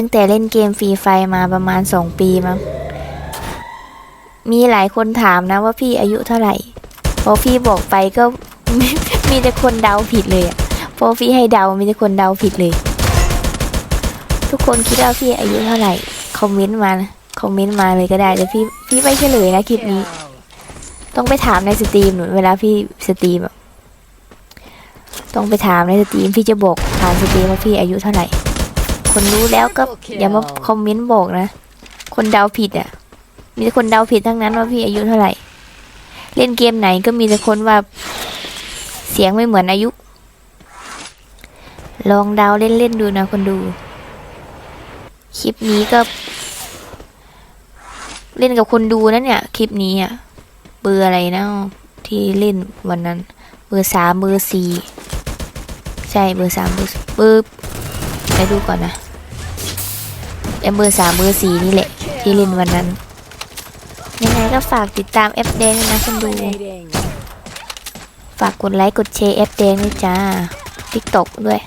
ตั้งแต่เล่นเกมฟรีไฟมาประมาณสองปีมั้ง มีหลายคนถามนะว่าพี่อายุเท่าไหร่ พอพี่บอกไปก็ มีแต่คนเดาผิดเลยอะพอพี่ให้เดามีแต่คนเดาผิดเลย ทุกคนคิดว่าพี่อายุเท่าไหร่ คอมเมนต์มานะคอมเมนต์มาเลยก็ได้แต่พี่พี่ไม่เฉลยนะคลิปนี้ ต้องไปถามในสตรีมหนูเวลาพี่สตรีมอะต้องไปถามในสตรีมพี่จะบอกผ่านสตรีมว่าพี่อายุเท่าไหร่ คนรู้แล้วก็อย่ามาคอมเมนต์บอกนะ คนเดาผิดอะ มีแต่คนเดาผิดทั้งนั้นว่าพี่อายุเท่าไหร่ เล่นเกมไหนก็มีแต่คนว่า เสียงไม่เหมือนอายุ ลองเดาเล่นๆดูนะคนดู คลิปนี้ก็ เล่นกับคนดูนะเนี่ย คลิปนี้อะ เบอร์อะไรนะที่เล่นวันนั้น เบอร์สามเบอร์สี่ใช่เบอร์สามเบอร์เบอร์ไปดูก่อนนะ เอ็มเบอร์สามเบอร์สี่นี่แหละ ที่เล่นวันนั้น ยังไงก็ฝากติดตามแอปแดงนะคุณดู ฝากกดไลค์กดแชร์แอปแดงด้วยจ้าทิกตกด้วย